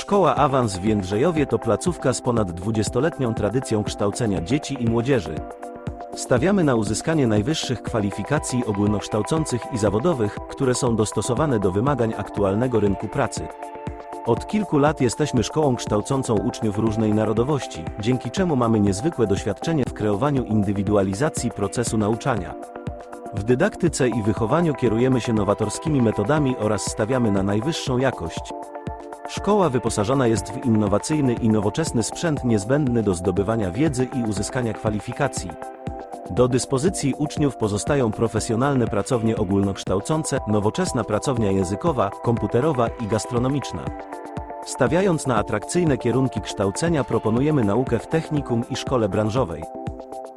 Szkoła Awans w Jędrzejowie to placówka z ponad 20-letnią tradycją kształcenia dzieci i młodzieży. Stawiamy na uzyskanie najwyższych kwalifikacji ogólnokształcących i zawodowych, które są dostosowane do wymagań aktualnego rynku pracy. Od kilku lat jesteśmy szkołą kształcącą uczniów różnej narodowości, dzięki czemu mamy niezwykłe doświadczenie w kreowaniu indywidualizacji procesu nauczania. W dydaktyce i wychowaniu kierujemy się nowatorskimi metodami oraz stawiamy na najwyższą jakość. Szkoła wyposażona jest w innowacyjny i nowoczesny sprzęt niezbędny do zdobywania wiedzy i uzyskania kwalifikacji. Do dyspozycji uczniów pozostają profesjonalne pracownie ogólnokształcące, nowoczesna pracownia językowa, komputerowa i gastronomiczna. Stawiając na atrakcyjne kierunki kształcenia proponujemy naukę w technikum i szkole branżowej.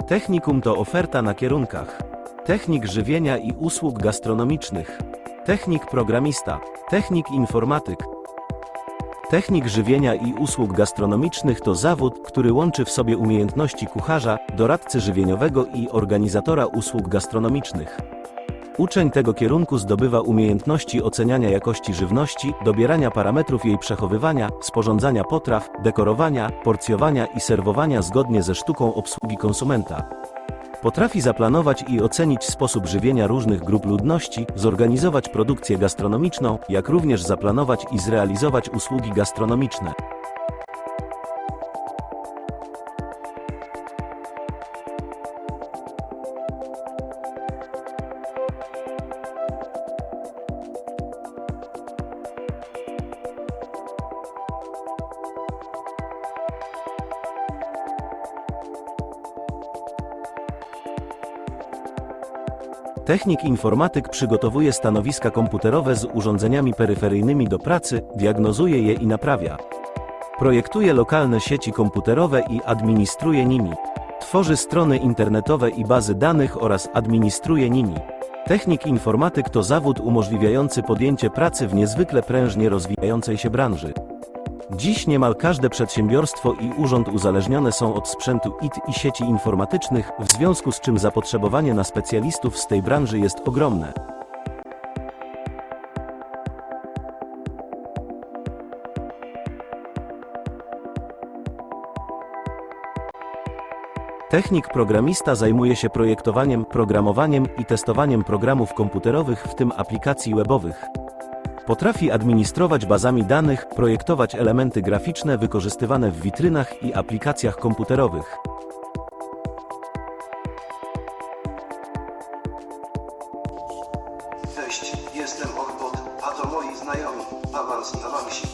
Technikum to oferta na kierunkach technik żywienia i usług gastronomicznych, technik programista, technik informatyk. Technik żywienia i usług gastronomicznych to zawód, który łączy w sobie umiejętności kucharza, doradcy żywieniowego i organizatora usług gastronomicznych. Uczeń tego kierunku zdobywa umiejętności oceniania jakości żywności, dobierania parametrów jej przechowywania, sporządzania potraw, dekorowania, porcjowania i serwowania zgodnie ze sztuką obsługi konsumenta. Potrafi zaplanować i ocenić sposób żywienia różnych grup ludności, zorganizować produkcję gastronomiczną, jak również zaplanować i zrealizować usługi gastronomiczne. Technik informatyk przygotowuje stanowiska komputerowe z urządzeniami peryferyjnymi do pracy, diagnozuje je i naprawia. Projektuje lokalne sieci komputerowe i administruje nimi. Tworzy strony internetowe i bazy danych oraz administruje nimi. Technik informatyk to zawód umożliwiający podjęcie pracy w niezwykle prężnie rozwijającej się branży. Dziś niemal każde przedsiębiorstwo i urząd uzależnione są od sprzętu IT i sieci informatycznych, w związku z czym zapotrzebowanie na specjalistów z tej branży jest ogromne. Technik programista zajmuje się projektowaniem, programowaniem i testowaniem programów komputerowych, w tym aplikacji webowych. Potrafi administrować bazami danych, projektować elementy graficzne wykorzystywane w witrynach i aplikacjach komputerowych. Cześć, jestem Orbot, a to moi znajomi, awans na Mamsik.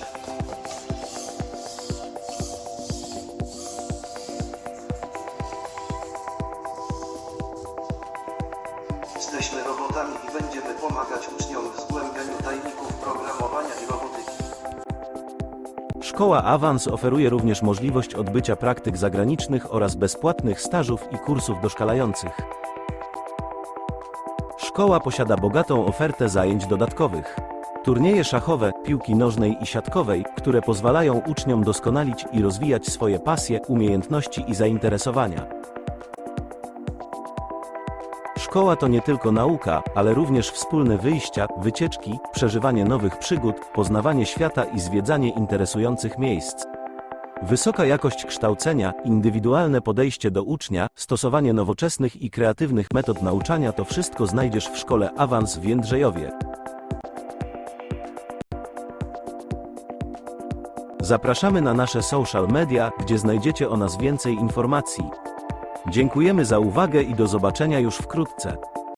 Jesteśmy robotami i będziemy pomagać uczniom w zgłębianiu tajników programowania i robotyki. Szkoła Awans oferuje również możliwość odbycia praktyk zagranicznych oraz bezpłatnych stażów i kursów doszkalających. Szkoła posiada bogatą ofertę zajęć dodatkowych. Turnieje szachowe, piłki nożnej i siatkowej, które pozwalają uczniom doskonalić i rozwijać swoje pasje, umiejętności i zainteresowania. Szkoła to nie tylko nauka, ale również wspólne wyjścia, wycieczki, przeżywanie nowych przygód, poznawanie świata i zwiedzanie interesujących miejsc. Wysoka jakość kształcenia, indywidualne podejście do ucznia, stosowanie nowoczesnych i kreatywnych metod nauczania to wszystko znajdziesz w szkole Awans w Jędrzejowie. Zapraszamy na nasze social media, gdzie znajdziecie o nas więcej informacji. Dziękujemy za uwagę i do zobaczenia już wkrótce.